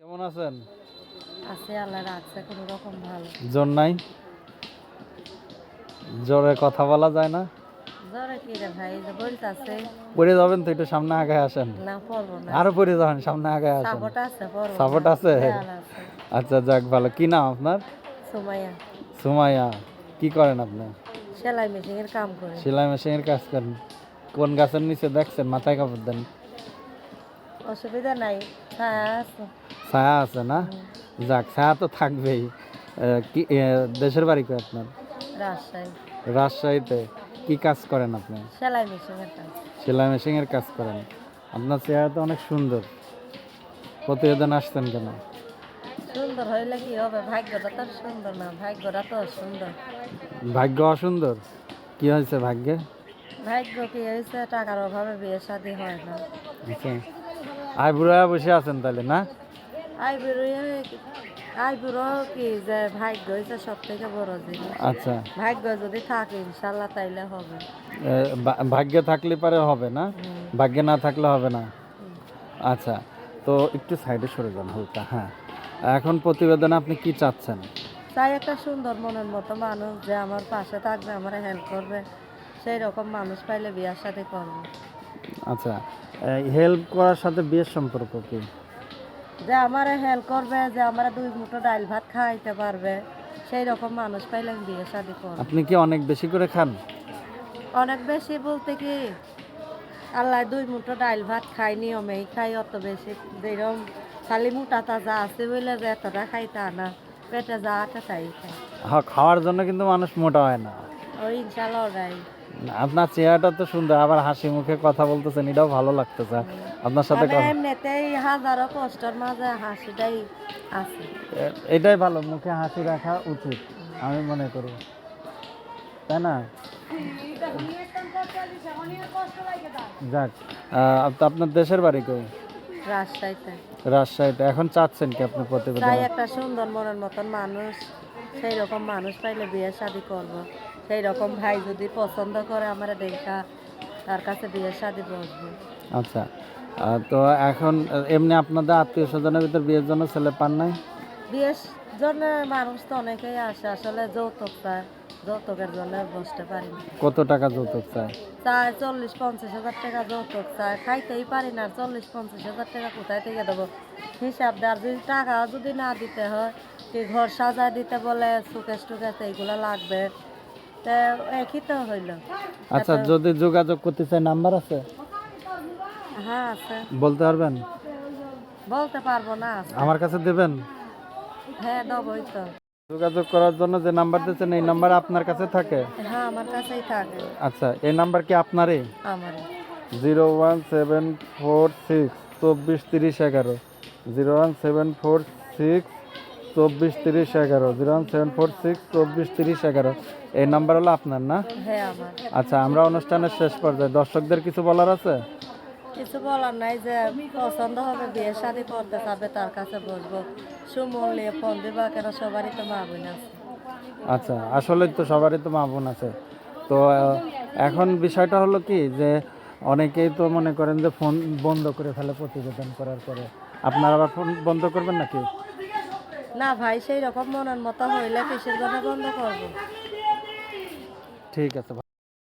কেমন আছেন? আছে আল্লাহ রাখছে কোনো রকম ভালো। জ্বর নাই? জ্বরে কথা বলা যায় না? জ্বরে কি রে ভাই যে বলতাছে। পড়ে যাবেন তো একটু সামনে আগায় আসেন। না পড়ব না। আরও পড়ে যাবেন সামনে আগায় আসেন। সাপোর্ট আছে পড়ব সাপোর্ট আছে? আচ্ছা যাক ভালো। কি নাম আপনার? সুমাইয়া। সুমাইয়া কি করেন আপনি? সেলাই মেশিনের কাম করে। সেলাই মেশিনের কাজ করেন। কোন গাছের নিচে দেখছেন মাথায় কাপড় দেন? অসুবিধা নাই ছায়া আছে। না? যাক ছায়া তো থাকবেই। কি দেশের বাড়ি কই আপনার? রাজশাহী। রাজশাহীতে। কি কাজ করেন আপনি? সেলাই মেশিনের কাজ। সেলাই মেশিনের কাজ করেন। আপনার চেহারা তো অনেক সুন্দর। প্রতিবেদন আসছেন কেন? সুন্দর হইলে কি হবে? ভাগ্যটা তো সুন্দর না ভাগ্যটা তো সুন্দর ভাগ্য অসুন্দর? কি হয়েছে ভাগ্যে? ভাগ্য কি হয়েছে? টাকার অভাবে বিয়ে শাদী হয় না। আচ্ছা। আই বুড়া বসে আছেন তাহলে না? কি যে ভাগ্য হয়েছে সব থেকে বড় জিনিস আচ্ছা। ভাগ্য যদি থাকে ইনশাল্লাহ তাইলে হবে। ভাগ্যে থাকলে পারে হবে না। ভাগ্যে না থাকলে হবে না? আচ্ছা তো একটু সাইডে সরে যান হালকা হ্যাঁ। এখন প্রতিবেদনে আপনি কি চাচ্ছেন? চাই একটা সুন্দর মনের মতো মানুষ যে আমার পাশে থাকবে আমার হেল্প করবে। সেই রকম মানুষ পাইলে বিয়ার সাথে করব। আচ্ছা হেল্প করার সাথে বিয়ের সম্পর্ক কি? যে আমার হেল্প করবে যে আমার দুই মুঠো ডাল ভাত খাইতে পারবে সেই রকম মানুষ পাইলে আমি বিয়ে শাদি করব। আপনি কি অনেক বেশি করে খান? অনেক বেশি বলতে কি আল্লাহ দুই মুঠো ডাল ভাত খাই নিয়মেই খাই অত বেশি যেরকম খালি মোটা তাজা আছে বলে যে এতটা খাই তা না পেটে যা আছে তাই খাই হ্যাঁ খাওয়ার জন্য কিন্তু মানুষ মোটা হয় না। ওই ইনশাল্লাহ ওরাই। আপনার চেহারাটা তো সুন্দর আবার হাসি মুখে কথা বলতেছেন এটাও ভালো লাগতেছে। আপনার সাথে মানে এমনিতেই হাজারো কষ্টের মাঝে হাসিটাই আছে। এটাই ভালো মুখে হাসি রাখা উচিত আমি মনে করি। তাই না? যাক আপনার দেশের বাড়ি কই? রাজশাহীতে। রাজশাহীতে এখন চাচ্ছেন কি আপনি প্রতিবেদন? একটা সুন্দর মনের মতন মানুষ। সেই রকম মানুষ পাইলে বিয়ে শাদি করব। সেই রকম ভাই যদি পছন্দ করে আমার দেখা তার কাছে বিয়ে শাদি বসবো। আচ্ছা তো এখন এমনি আপনাদের আত্মীয় স্বজনের ভিতর বিয়ের জন্য ছেলে পান নাই? বিয়ের জন্য মানুষ তো অনেকেই আসে আসলে যৌতুক চায় যৌতুকের জন্য বসতে পারি না। কত টাকা যৌতুক চায়? চায় চল্লিশ পঞ্চাশ হাজার টাকা যৌতুক চায় খাইতেই পারি না চল্লিশ পঞ্চাশ হাজার টাকা কোথায় থেকে দেবো? হিসাব দেওয়ার যদি টাকা যদি না দিতে হয় কি ঘর সাজায় দিতে বলে সুকেশ টুকেশ এইগুলো লাগবে। তা একই তো হইল। আচ্ছা যদি যোগাযোগ করতে চাই নাম্বার আছে? হ্যাঁ আছে। বলতে পারবেন? বলতে পারব না। আমার কাছে দেবেন? হ্যাঁ দেবই তো। যোগাযোগ করার জন্য যে নাম্বার দিচ্ছেন এই নাম্বার আপনার কাছে থাকে? হ্যাঁ আমার কাছেই থাকে। আচ্ছা এই নাম্বার কি আপনারই? আমার zero one seven four six চব্বিশ তিরিশ এগারো। Zero one seven four six চব্বিশ তিরিশ এগারো zero one seven four six চব্বিশ তিরিশ এগারো। এই নাম্বার হলো আপনার না? হ্যাঁ আচ্ছা আমরা অনুষ্ঠানের শেষ পর্যায়ে দর্শকদের কিছু বলার আছে? কিছু বলার নাই যে পছন্দ হবে বিয়ে শাদি করতে চাবে তার কাছে বসবো। সুমন নিয়ে ফোন দিবা কেন সবারই তো মা বোন আছে। আচ্ছা আসলে তো সবারই তো মা বোন আছে। তো এখন বিষয়টা হলো কি যে অনেকেই তো মনে করেন যে ফোন বন্ধ করে ফেলে প্রতিবেদন করার পরে। আপনারা আবার ফোন বন্ধ করবেন নাকি? না ভাই সেই রকম মনের মতো হইলে কিসের জন্য বন্ধ করব। ঠিক আছে